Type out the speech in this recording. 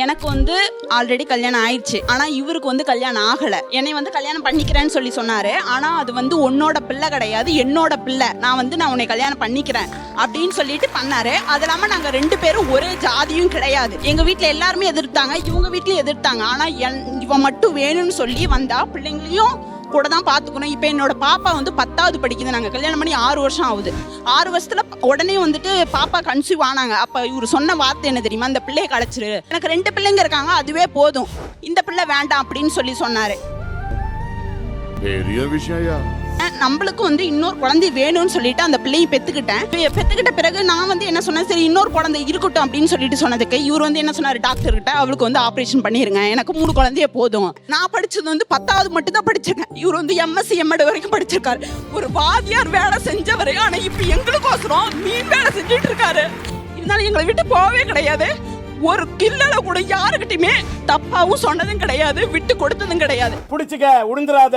எனக்கு வந்து ஆல்ரெடி கல்யாணம் ஆயிடுச்சு. ஆனா இவருக்கு வந்து கல்யாணம் ஆகல. என்னை வந்து கல்யாணம் பண்ணிக்கிறேன்னு சொல்லி சொன்னாரு. ஆனா அது வந்து உன்னோட பிள்ளை கிடையாது என்னோட பிள்ளை. நான் வந்து நான் உன்னை கல்யாணம் பண்ணிக்கிறேன் அப்படின்னு சொல்லிட்டு பண்ணாரு. அது இல்லாம நாங்க ரெண்டு பேரும் ஒரே ஜாதியும் கிடையாது. எங்க வீட்டில் எல்லாருமே எதிர்த்தாங்க. இவங்க வீட்லயும் எதிர்த்தாங்க. ஆனா என்- இவன் மட்டும் வேணும்னு சொல்லி வந்தா பிள்ளைங்களையும் கூட தான் பார்த்துக்கணும். இப்போ என்னோட பாப்பா வந்து பத்தாவது படிக்குது. நாங்கள் கல்யாணம் பண்ணி ஆறு வருஷம் ஆகுது. ஆறு வருஷத்துல உடனே வந்துட்டு பாப்பா கன்சீவ் ஆனாங்க. அப்போ இவர் சொன்ன வார்த்தை என்ன தெரியுமா? அந்த பிள்ளையை கலைச்சிரு. எனக்கு ரெண்டு பிள்ளைங்க இருக்காங்க. அதுவே போதும். இந்த பிள்ளை வேண்டாம் அப்படின்னு சொல்லி சொன்னாரு. பெரிய விஷயம் நம்மளுக்கு வந்து இன்னொரு குழந்தை வேணும்னு சொல்லிட்டு அந்த பிள்ளையை பெத்துக்கிட்டேன். பெற்றுக்கிட்ட பெத்துக்கிட்ட பிறகு நான் வந்து என்ன சொன்னேன்? சரி இன்னொரு குழந்தை இருக்கட்டும் அப்படின்னு சொல்லிட்டு சொன்னதுக்கு இவர் வந்து என்ன சொன்னாரு? டாக்டர் கிட்ட அவளுக்கு வந்து ஆபரேஷன் பண்ணிருங்க. எனக்கு மூணு குழந்தைய போதும். நான் படிச்சது வந்து பத்தாவது மட்டும் தான் படிச்சிருக்கேன். இவர் வந்து எம்எஸ்சி எம்எட் வரைக்கும் படிச்சிருக்காரு. ஒரு வாதியார் வேலை செஞ்சவர். ஆனா இப்ப எங்களுக்கோசரம் மீன் வேலை செஞ்சுட்டு இருக்காரு. இருந்தாலும் எங்களை விட்டு போகவே கிடையாது. ஒரு கில்லல கூட யாருக்கிட்டையுமே தப்பாவும் சொன்னதும் கிடையாது விட்டு கொடுத்ததும் கிடையாது. பிடிச்சிக்க உடுந்துராத